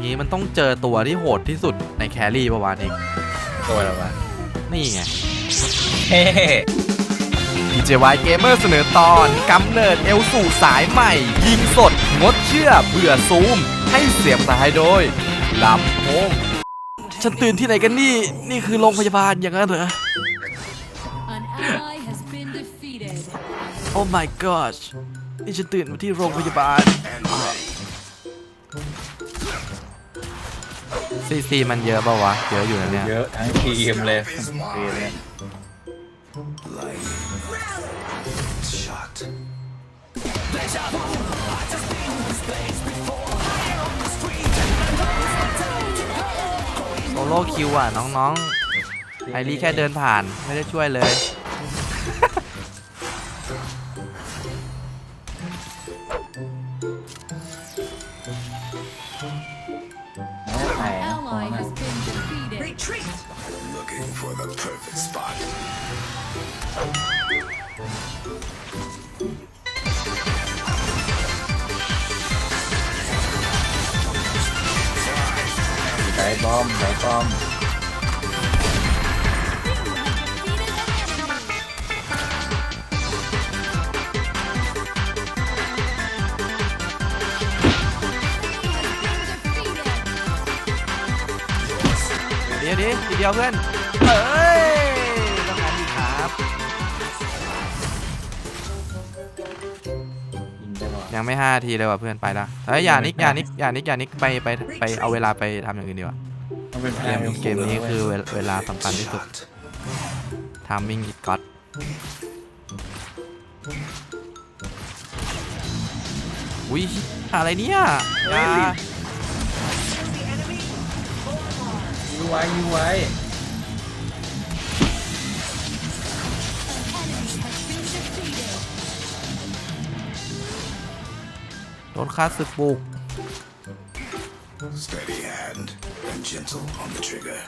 งี้มันต้องเจอตัวที่โหดที่สุดในแครี่ประวานเองตัวอะไรวะนี่ไงเฮ้ DJY Gamer เสนอตอนกำเนิดเอลสู่สายใหม่ ยิงสด งดเชื่อเบื่อซูม ให้เสียงสายโดยลำโพงฉันตื่นที่ไหนกันนี่ นี่คือโรงพยาบาลอย่างนั้นเหรอ An ally has been defeated. โอ้ my gosh นี่ฉันตื่นมาที่โรงพยาบาล ซีซีมันเยอะป่าวะ เยอะอยู่นะเนี่ย เยอะทั้งทีมเลยทีมเลย Shot. โซโล่คิวอะ น้องๆไอรีแค่เดินผ่านไม่ได้ช่วยเลย บอมไดบอมเดี๋ยวดิทีเดียวเพื่อนเอ้ยต้องการดีครับยิงได้บ่ยังไม่ห้าทีเลยว่ะเพื่อนไปละเฮ้ยอย่านิกอย่านิกอย่านิกอย่านิกไปไปไปเอาเวลาไปทำอย่างอื่นดีกว่า มันเป็นเกมเกมนี้คือเวลเวลาสำคัญที่สุด Shot. ทามมิ่งอิดก็อตอุ้ยอะไรเนี่ยอย่ายูไว้ยูไว้โดนค่าศึกบุก steady hand, and gentle on the trigger.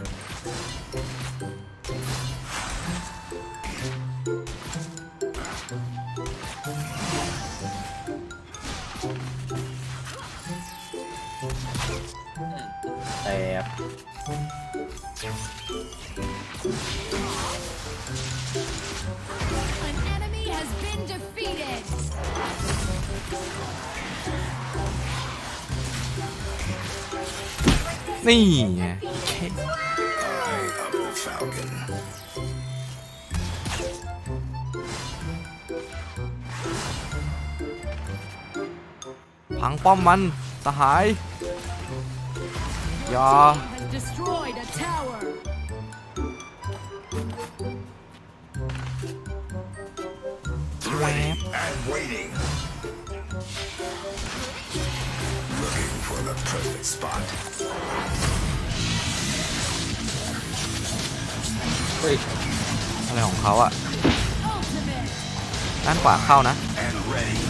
Oh, yep. An enemy has been defeated! นี่ไงพังป้อมมันสหายย่าแวบ perfect spot. เฮ้ยอะไรของเขาอะ Ultimate. ด้านขวาเข้านะ And ready.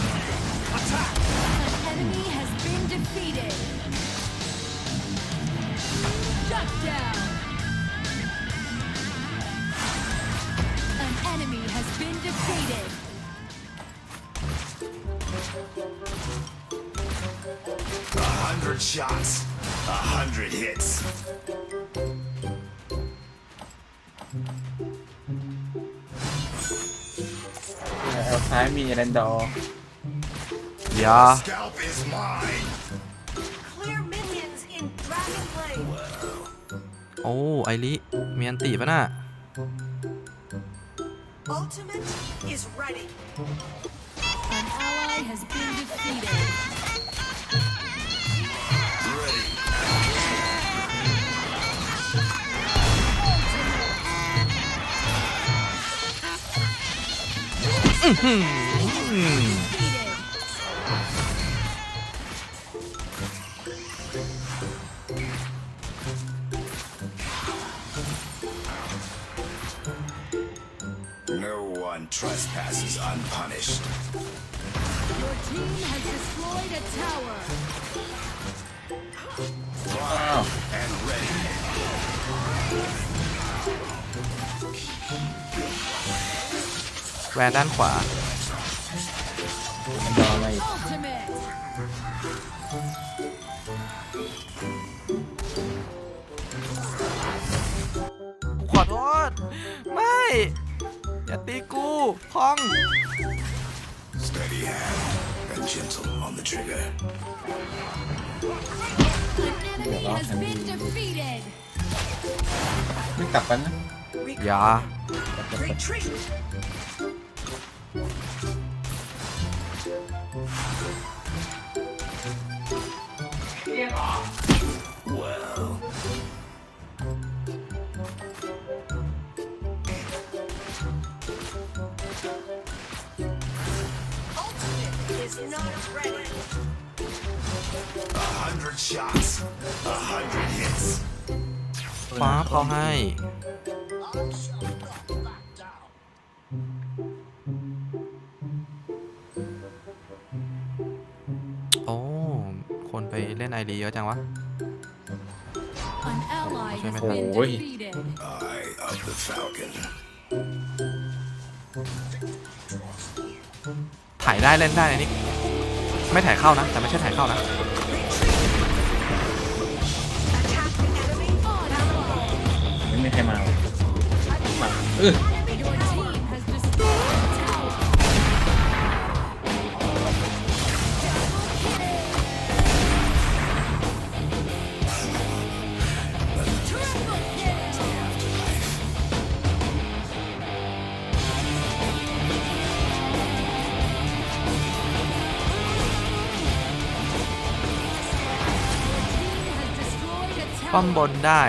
shots. A hundred hits. เอาซ้ายมีแรนดอร์ อย่า Scalp is mine. Clear minions in Dragon Blade. โอ้ไอริมีอันติปะน่ะ Ultimate is ready. Hmm. No one trespasses unpunished. Your team has destroyed a tower. Fire and ready. แวนด้านขวารออะไรขอโทษ ไม่ อย่าตีกูคองไม่กลับกันนะอย่า shots, a hundred hits. ฟ้าเขาให้โอ้ คนไปเล่นไอรีเยอะจังวะ An ally has Ôi. been defeated. Eye of the Falcon. ถ่ายได้เล่นได้นะนี่ไม่ถ่ายเข้านะ แต่ไม่ใช่ถ่ายเข้านะ มีใครมาวะมาเออป้อมบนได้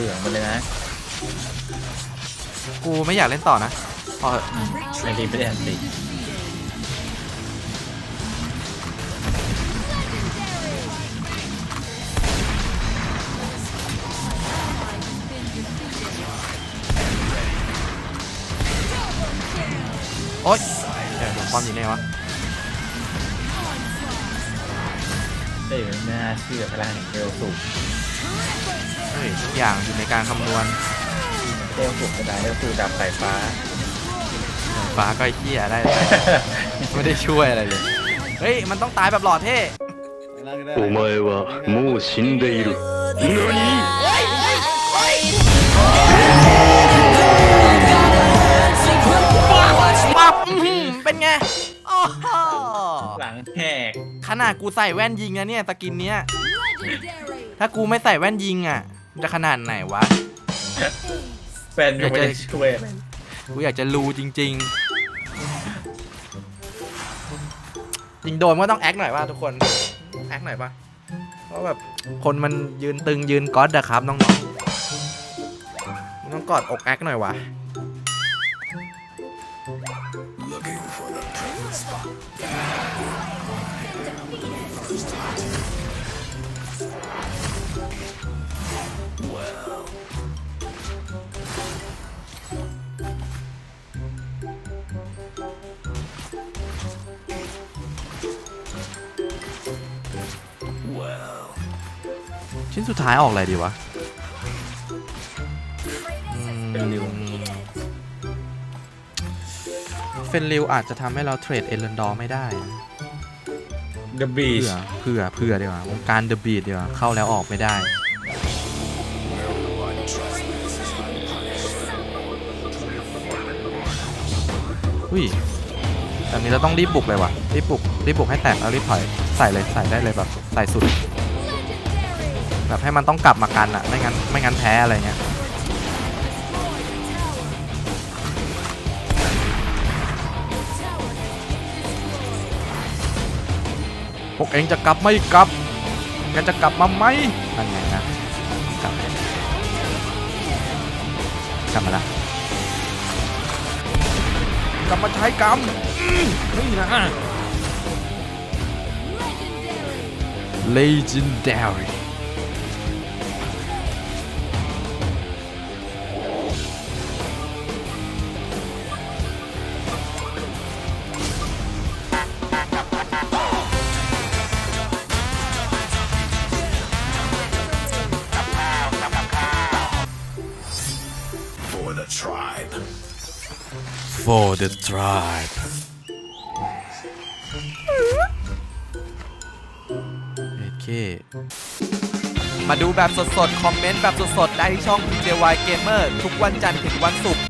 เหลืองหมาเลยนะกูไม่อยากเล่นต่อนะพอเถอะไอ้ดีไม่ได้อันตีโอ๊ย เอ้ยไม่น่าเชื่อพลังแห่งเร็วสูง เฮ้ยทุกอย่างอยู่ในการคำนวณ เร็วสูงกระดาษเร็วสูงดับสายฟ้า ฟ้าก็ไอ้เหี้ยได้เลยไม่ได้ช่วยอะไรเลย เฮ้ย มันต้องตายแบบหล่อเท่ お前はもう死んでいる。何 ปั๊บอื้อหือเป็นไง นาดกูใส่แว่นยิงนะเนี่ยสกินเนี้ย Legendary. ถ้ากูไม่ใส่แว่นยิงอะมันจะขนาดไหนวะ แฟนก็ไม่ได้ช่วยอะไรกูอยากจะรู้จริง ๆ ยิงโดนก็ต้องแอคหน่อยว่าทุกคนแอคหน่อยป่ะเพราะแบบคนมันยืนตึงยืนก๊อตอะครับน้องๆมันต้องกอดอกแอคหน่อยวะ ชิ้นสุดท้ายออกอะไรดีวะอืมเป็นริวเฟนริวอาจจะทำให้เราเทรดเอเลนดอร์ไม่ได้นะ เดอะบีชเผื่อเผื่อเผื่อดีกว่าวงการเดอะบีดดีกว่าเข้าแล้วออกไม่ได้ อุ้ยแบบนี้เราต้องรีบบุกเลยว่ะรีบบุกรีบบุกให้แตกแล้วรีบถอยใส่เลยใส่ได้เลยแบบใส่สุด แบบให้มันต้องกลับมากันอะไม่งั้นไม่งั้นแพ้อะไรเงี้ย วกเองจะกลับไม่กลับแกจะกลับมาไหมนั่นไงนะกลับกลับมาละกลับมาใช้กรรมอืมนี่นะ legendary the tribe for the tribe โอเค มาดูแบบสดๆ คอมเมนต์แบบสดๆ ได้ที่ช่อง PJY Gamer ทุกวันจันทร์ถึงวันศุกร์